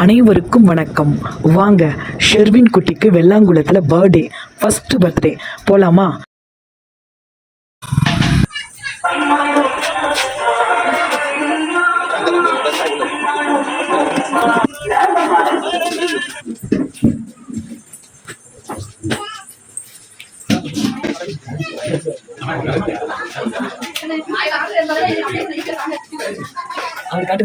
அனைவருக்கும் வணக்கம். வாங்க ஷெர்வின் குட்டிக்கு வெள்ளாங்குளத்தில் பர்த்டே ஃபர்ஸ்ட் பர்த்டே போலாமா? காட்ட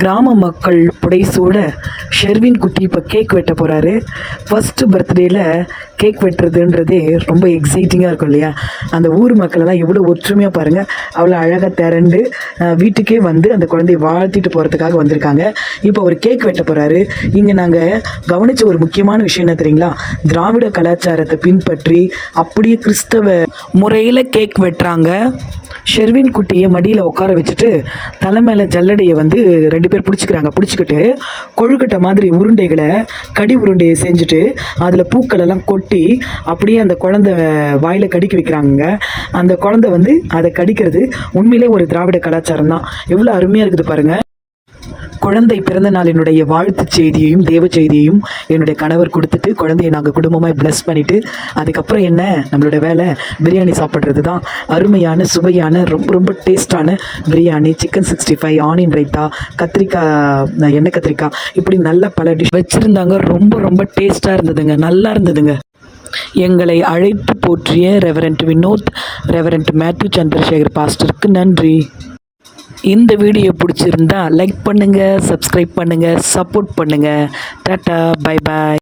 கிராம மக்கள் புடைசூட ஷெர்வின் குட்டி இப்போ கேக் வெட்ட போகிறாரு ஃபஸ்ட்டு பர்த்டேயில் கேக் வெட்டுறதுன்றதே ரொம்ப எக்ஸைட்டிங்காக இருக்கும் இல்லையா? அந்த ஊர் மக்களெல்லாம் எவ்வளோ ஒற்றுமையாக பாருங்கள் அவ்வளோ அழகாக திரண்டு வீட்டுக்கே வந்து அந்த குழந்தைய வாழ்த்திட்டு போகிறதுக்காக வந்திருக்காங்க. இப்போ ஒரு கேக் வெட்ட போகிறாரு இங்கே நாங்கள் கவனித்த ஒரு முக்கியமான விஷயம் என்ன தெரியுங்களா? திராவிட கலாச்சாரத்தை பின்பற்றி அப்படியே கிறிஸ்தவ முறையில் கேக் வெட்டுறாங்க. ஷெர்வின் குட்டியை மடியில் உட்கார வச்சுட்டு தலை மேலே ஜல்லடையை வந்து ரெண்டு பேர் பிடிச்சிக்கிறாங்க. பிடிச்சிக்கிட்டு கொழுக்கட்டை மாதிரி உருண்டைகளை கடி உருண்டையை செஞ்சுட்டு அதில் பூக்கள் எல்லாம் கொட்டி அப்படியே அந்த குழந்தை வாயில் கடிக்க வைக்கிறாங்க அந்த குழந்தை வந்து அதை கடிக்கிறது உண்மையிலே ஒரு திராவிட கலாச்சாரம் தான். எவ்வளோ அருமையாக இருக்குது பாருங்கள் குழந்தை பிறந்த நாளினுடைய வாழ்த்துச் செய்தியையும் தேவ செய்தியையும் என்னுடைய கணவர் கொடுத்துட்டு குழந்தையை நாங்கள் குடும்பமாக ப்ளஸ் பண்ணிவிட்டு அதுக்கப்புறம் என்ன? நம்மளோட வேலை பிரியாணி சாப்பிட்றது தான் அருமையான சுவையான ரொம்ப ரொம்ப டேஸ்டான biryani chicken sixty five onion raita கத்திரிக்காய் எண்ணெய் கத்திரிக்காய் இப்படி நல்ல பல டிஷ் வச்சுருந்தாங்க. ரொம்ப ரொம்ப டேஸ்ட்டாக இருந்ததுங்க. நல்லா இருந்ததுங்க. எங்களை அழைத்து போற்றிய reverend Vinod reverend Matthew Chandrasekhar பாஸ்டருக்கு நன்றி. இந்த வீடியோ பிடிச்சிருந்தா லைக் பண்ணுங்கள் சப்ஸ்கிரைப் பண்ணுங்கள் சப்போர்ட் பண்ணுங்கள் டாட்டா பை பாய்